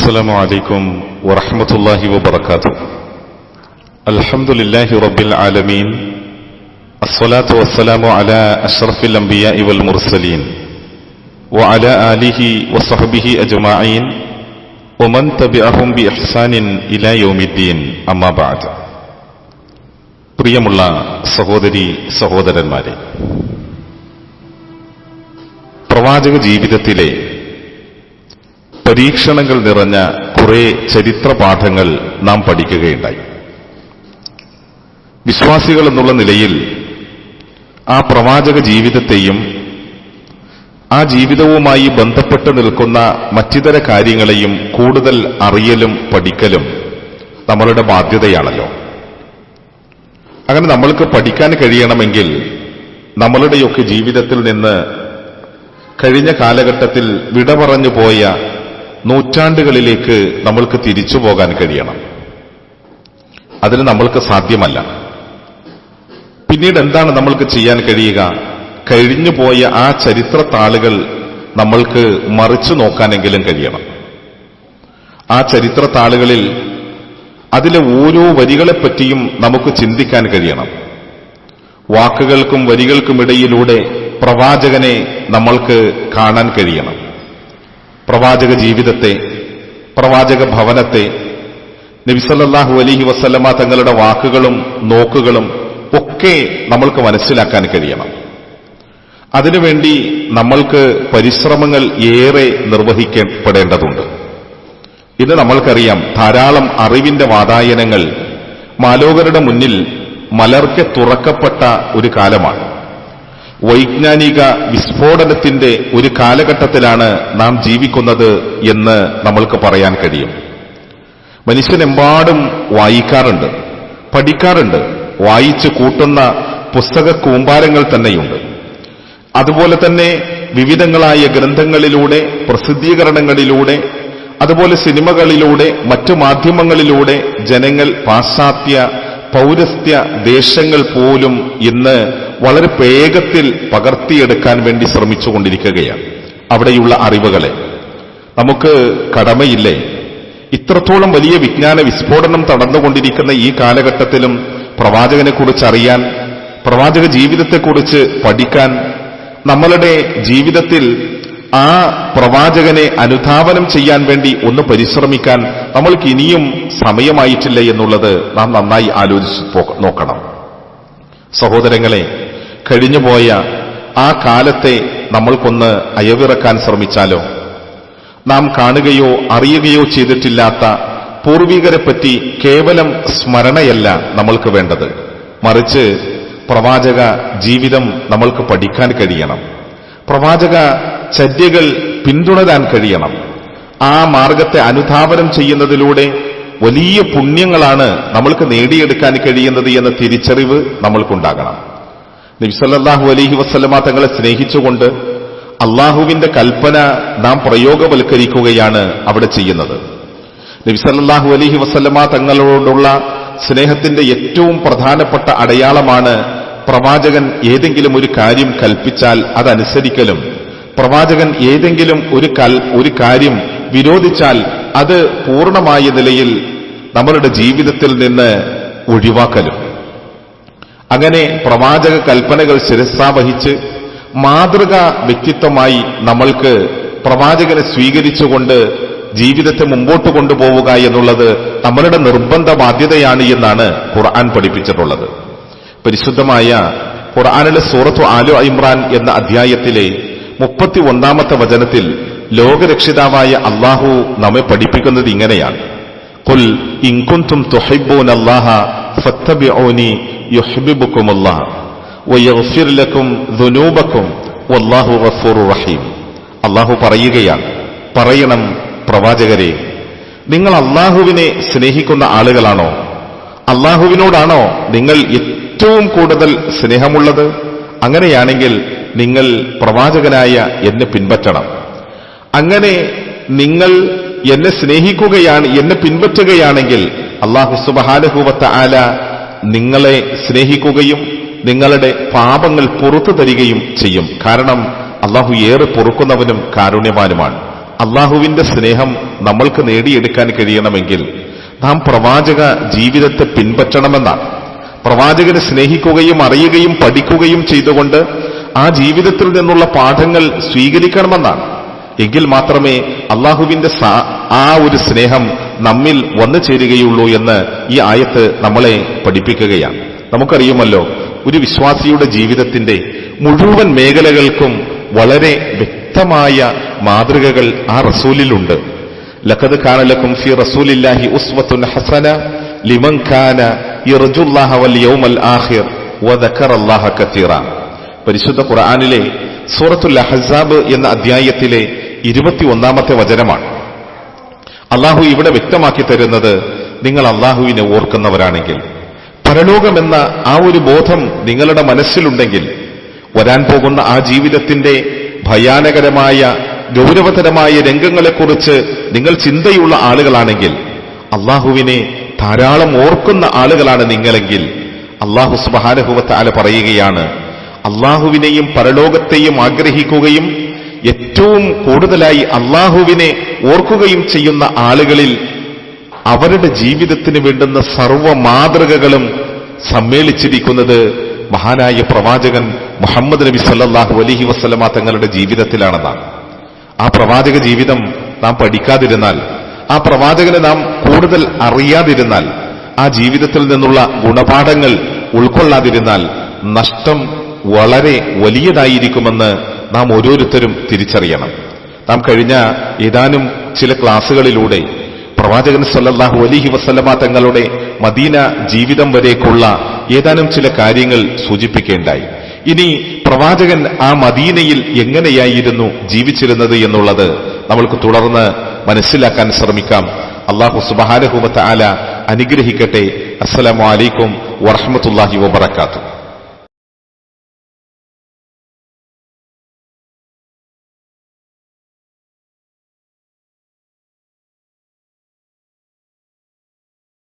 السلام عليكم ورحمة الله وبركاته الحمد لله رب العالمين الصلاة والسلام على أشرف الأنبياء والمرسلين وعلى آله وصحبه أجمعين ومن تبعهم بإحسان إلى يوم الدين أما بعد പ്രിയമുള്ള സഹോദരി സഹോദരന്മാരെ പ്രവാചക ജീവിതത്തിലെ പരീക്ഷണങ്ങൾ നിറഞ്ഞ കുറെ ചരിത്ര പാഠങ്ങൾ നാം പഠിക്കുകയുണ്ടായി. വിശ്വാസികൾ എന്നുള്ള നിലയിൽ ആ പ്രവാചക ജീവിതത്തെയും ആ ജീവിതവുമായി ബന്ധപ്പെട്ട് നിൽക്കുന്ന മറ്റിതര കാര്യങ്ങളെയും കൂടുതൽ അറിയലും പഠിക്കലും നമ്മളുടെ ബാധ്യതയാണല്ലോ. അങ്ങനെ നമ്മൾക്ക് പഠിക്കാൻ കഴിയണമെങ്കിൽ നമ്മളുടെയൊക്കെ ജീവിതത്തിൽ നിന്ന് കഴിഞ്ഞ കാലഘട്ടത്തിൽ വിട പറഞ്ഞു പോയ നൂറ്റാണ്ടുകളിലേക്ക് നമ്മൾക്ക് തിരിച്ചു പോകാൻ കഴിയണം. അതിന് നമ്മൾക്ക് സാധ്യമല്ല. പിന്നീട് എന്താണ് നമ്മൾക്ക് ചെയ്യാൻ കഴിയുക? കഴിഞ്ഞു പോയ ആ ചരിത്ര താളുകൾ നമ്മൾക്ക് മറിച്ചു നോക്കാനെങ്കിലും കഴിയണം. ആ ചരിത്ര താളുകളിൽ അതിലെ ഓരോ വരികളെപ്പറ്റിയും നമുക്ക് ചിന്തിക്കാൻ കഴിയണം. വാക്കുകൾക്കും വരികൾക്കുമിടയിലൂടെ പ്രവാചകനെ നമ്മൾക്ക് കാണാൻ കഴിയണം. പ്രവാചക ജീവിതത്തെ പ്രവാചക ഭവനത്തെ നബിസല്ലാഹു അലഹി വസ്ല്ലമ തങ്ങളുടെ വാക്കുകളും നോക്കുകളും ഒക്കെ നമ്മൾക്ക് മനസ്സിലാക്കാൻ കഴിയണം. അതിനുവേണ്ടി നമ്മൾക്ക് പരിശ്രമങ്ങൾ ഏറെ നിർവഹിക്കപ്പെടേണ്ടതുണ്ട്. ഇത് നമ്മൾക്കറിയാം ധാരാളം അറിവിന്റെ വാതായനങ്ങൾ മാലോകരുടെ മുന്നിൽ മലർക്കെ തുറക്കപ്പെട്ട ഒരു കാലമാണ്. വൈജ്ഞാനിക വിസ്ഫോടനത്തിന്റെ ഒരു കാലഘട്ടത്തിലാണ് നാം ജീവിക്കുന്നത് എന്ന് നമ്മൾക്ക് പറയാൻ കഴിയും. മനുഷ്യനെമ്പാടും വായിക്കാറുണ്ട് പഠിക്കാറുണ്ട് വായിച്ചു കൂട്ടുന്ന പുസ്തക കൂമ്പാരങ്ങൾ തന്നെയുണ്ട്. അതുപോലെ തന്നെ വിവിധങ്ങളായ ഗ്രന്ഥങ്ങളിലൂടെ പ്രസിദ്ധീകരണങ്ങളിലൂടെ അതുപോലെ സിനിമകളിലൂടെ മറ്റു മാധ്യമങ്ങളിലൂടെ ജനങ്ങൾ പാശ്ചാത്യ പൗരസ്ത്യ ദേശങ്ങൾ പോലും ഇന്ന് വളരെ വേഗത്തിൽ പകർത്തിയെടുക്കാൻ വേണ്ടി ശ്രമിച്ചുകൊണ്ടിരിക്കുകയാണ്. അവിടെയുള്ള അറിവുകളെ. നമുക്ക് കടമയില്ലേ? ഇത്രത്തോളം വലിയ വിജ്ഞാന വിസ്ഫോടനം നടന്നുകൊണ്ടിരിക്കുന്ന ഈ കാലഘട്ടത്തിലും പ്രവാചകനെക്കുറിച്ച് അറിയാൻ പ്രവാചക ജീവിതത്തെക്കുറിച്ച് പഠിക്കാൻ നമ്മളുടെ ജീവിതത്തിൽ ആ പ്രവാചകനെ അനുധാവനം ചെയ്യാൻ വേണ്ടി ഒന്ന് പരിശ്രമിക്കാൻ നമ്മൾക്ക് ഇനിയും സമയമായിട്ടില്ല എന്നുള്ളത് നാം നന്നായി ആലോചിച്ച് നോക്കണം. സഹോദരങ്ങളെ കഴിഞ്ഞുപോയ ആ കാലത്തെ നമ്മൾക്കൊന്ന് അയവിറക്കാൻ ശ്രമിച്ചാലോ? നാം കാണുകയോ അറിയുകയോ ചെയ്തിട്ടില്ലാത്ത പൂർവികരെപ്പറ്റി കേവലം സ്മരണയല്ല നമ്മൾക്ക് വേണ്ടത്. മറിച്ച് പ്രവാചക ജീവിതം നമ്മൾക്ക് പഠിക്കാൻ കഴിയണം. പ്രവാചക ചര്യകൾ പിന്തുടരാൻ കഴിയണം. ആ മാർഗത്തെ അനുധാപനം ചെയ്യുന്നതിലൂടെ വലിയ പുണ്യങ്ങളാണ് നമ്മൾക്ക് നേടിയെടുക്കാൻ കഴിയുന്നത് എന്ന തിരിച്ചറിവ് നമ്മൾക്കുണ്ടാകണം. നബിസല്ലാഹു അലഹി വസ്ലമ തങ്ങളെ സ്നേഹിച്ചുകൊണ്ട് അള്ളാഹുവിന്റെ കൽപ്പന നാം പ്രയോഗവൽക്കരിക്കുകയാണ് അവിടെ ചെയ്യുന്നത്. നബിസല്ലാഹു അലഹി വസ്ലമ തങ്ങളോടുള്ള സ്നേഹത്തിന്റെ ഏറ്റവും പ്രധാനപ്പെട്ട അടയാളമാണ് പ്രവാചകൻ ഏതെങ്കിലും ഒരു കാര്യം കൽപ്പിച്ചാൽ അതനുസരിക്കലും പ്രവാചകൻ ഏതെങ്കിലും ഒരു കൽ ഒരു കാര്യം വിരോധിച്ചാൽ അത് പൂർണമായ നിലയിൽ നമ്മളുടെ ജീവിതത്തിൽ നിന്ന് ഒഴിവാക്കലും. അങ്ങനെ പ്രവാചക കൽപ്പനകൾ ശിരസാവഹിച്ച് മാതൃക വ്യക്തിത്വമായി നമ്മൾക്ക് പ്രവാചകനെ സ്വീകരിച്ചുകൊണ്ട് ജീവിതത്തെ മുമ്പോട്ട് കൊണ്ടുപോവുക എന്നുള്ളത് നമ്മളുടെ നിർബന്ധ ബാധ്യതയാണ് എന്നാണ് ഖുർആൻ പഠിപ്പിച്ചിട്ടുള്ളത്. പരിശുദ്ധമായ ഖുർആാനിലെ സൂറത്തു ആലു ഇമ്രാൻ എന്ന അധ്യായത്തിലെ മുപ്പത്തി ഒന്നാമത്തെ വചനത്തിൽ ലോകരക്ഷിതാവായ അള്ളാഹു നമ്മെ പഠിപ്പിക്കുന്നത് ഇങ്ങനെയാണ്. കുൽ ഇൻകുന്തും തുഹിബൂൻ അല്ലാഹ ഫത്തബിഊനി യുഹിബ്ബുക്കുമുല്ലാഹ് വയഗ്ഫിർ ലക്കും ദുനൂബക്കും വല്ലാഹു ഗഫൂറുർ റഹീം. അള്ളാഹു പറയുകയാണ് പറയണം പ്രവാചകരെ നിങ്ങൾ അള്ളാഹുവിനെ സ്നേഹിക്കുന്ന ആളുകളാണോ? അള്ളാഹുവിനോടാണോ നിങ്ങൾ ഏറ്റവും കൂടുതൽ സ്നേഹമുള്ളത്? അങ്ങനെയാണെങ്കിൽ നിങ്ങൾ പ്രവാചകനായ എന്നെ പിൻപറ്റണം. അങ്ങനെ നിങ്ങൾ എന്നെ സ്നേഹിക്കുകയാണ് എന്നെ പിൻപറ്റുകയാണെങ്കിൽ അള്ളാഹു സുബഹാനുഭൂവത്ത ആല നിങ്ങളെ സ്നേഹിക്കുകയും നിങ്ങളുടെ പാപങ്ങൾ പുറത്തു തരികയും ചെയ്യും. കാരണം അള്ളാഹു ഏറെ പൊറുക്കുന്നവനും കാരുണ്യവാനുമാണ്. അള്ളാഹുവിന്റെ സ്നേഹം നമ്മൾക്ക് നേടിയെടുക്കാൻ കഴിയണമെങ്കിൽ നാം പ്രവാചക ജീവിതത്തെ പിൻപറ്റണമെന്നാണ്. പ്രവാചകനെ സ്നേഹിക്കുകയും അറിയുകയും പഠിക്കുകയും ചെയ്തുകൊണ്ട് ആ ജീവിതത്തിൽ നിന്നുള്ള പാഠങ്ങൾ സ്വീകരിക്കണമെന്നാണ്. എങ്കിൽ മാത്രമേ അള്ളാഹുവിന്റെ ആ ഒരു സ്നേഹം നമ്മിൽ വന്നു ചേരുകയുള്ളൂ എന്ന് ഈ ആയത്ത് നമ്മളെ പഠിപ്പിക്കുകയാണ്. നമുക്കറിയുമല്ലോ ഒരു വിശ്വാസിയുടെ ജീവിതത്തിന്റെ മുഴുവൻ മേഖലകൾക്കും വളരെ വ്യക്തമായ മാതൃകകൾ ആ റസൂലിലുണ്ട്. ലഖദ് കാന ലക്കും ഫി റസൂലില്ലാഹി ഉസ്വത്തുൻ ഹസന ലിമൻ കാന യർജുല്ലാഹ വൽ യൗമൽ ആഹിർ ആഖിർ വദക്കറല്ലാഹ കതീറ പരിശുദ്ധ ഖുർആാനിലെ സൂറത്തുൽ അഹസാബ് എന്ന അധ്യായത്തിലെ ഇരുപത്തി ഒന്നാമത്തെ വചനമാണ്. അള്ളാഹു ഇവിടെ വ്യക്തമാക്കി തരുന്നത് നിങ്ങൾ അള്ളാഹുവിനെ ഓർക്കുന്നവരാണെങ്കിൽ പരലോകമെന്ന ആ ഒരു ബോധം നിങ്ങളുടെ മനസ്സിലുണ്ടെങ്കിൽ വരാൻ പോകുന്ന ആ ജീവിതത്തിന്റെ ഭയാനകരമായ ഗൗരവതരമായ രംഗങ്ങളെക്കുറിച്ച് നിങ്ങൾ ചിന്തയുള്ള ആളുകളാണെങ്കിൽ അള്ളാഹുവിനെ ധാരാളം ഓർക്കുന്ന ആളുകളാണ് നിങ്ങളെങ്കിൽ അള്ളാഹു സുബാനുഭവത്തെ ആല പറയുകയാണ് അള്ളാഹുവിനെയും പരലോകത്തെയും ആഗ്രഹിക്കുകയും ഏറ്റവും കൂടുതലായി അള്ളാഹുവിനെ ഓർക്കുകയും ചെയ്യുന്ന ആളുകളിൽ അവരുടെ ജീവിതത്തിന് വേണ്ടുന്ന സർവ മാതൃകകളും സമ്മേളിച്ചിരിക്കുന്നത് മഹാനായ പ്രവാചകൻ മുഹമ്മദ് നബി സല്ലാഹു അലഹി വസല്ലമ തങ്ങളുടെ ജീവിതത്തിലാണെന്നാണ്. ആ പ്രവാചക ജീവിതം നാം പഠിക്കാതിരുന്നാൽ ആ പ്രവാചകനെ നാം കൂടുതൽ അറിയാതിരുന്നാൽ ആ ജീവിതത്തിൽ നിന്നുള്ള ഗുണപാഠങ്ങൾ ഉൾക്കൊള്ളാതിരുന്നാൽ നഷ്ടം വളരെ വലിയതായിരിക്കുമെന്ന് നാം ഓരോരുത്തരും തിരിച്ചറിയണം. നാം കഴിഞ്ഞ ഏതാനും ചില ക്ലാസുകളിലൂടെ പ്രവാചകൻ സല്ലാഹു അലിഹി വസല്ലമ തങ്ങളുടെ മദീന ജീവിതം വരേക്കുള്ള ഏതാനും ചില കാര്യങ്ങൾ സൂചിപ്പിക്കേണ്ടായി. ഇനി പ്രവാചകൻ ആ മദീനയിൽ എങ്ങനെയായിരുന്നു ജീവിച്ചിരുന്നത് എന്നുള്ളത് നമ്മൾക്ക് തുടർന്ന് മനസ്സിലാക്കാൻ ശ്രമിക്കാം. അള്ളാഹു സുബാനഹുബത്ത് ആല അനുഗ്രഹിക്കട്ടെ. അസ്സലാമു അലൈക്കും വറഹമത്തുല്ലാഹി വബർക്കാത്തു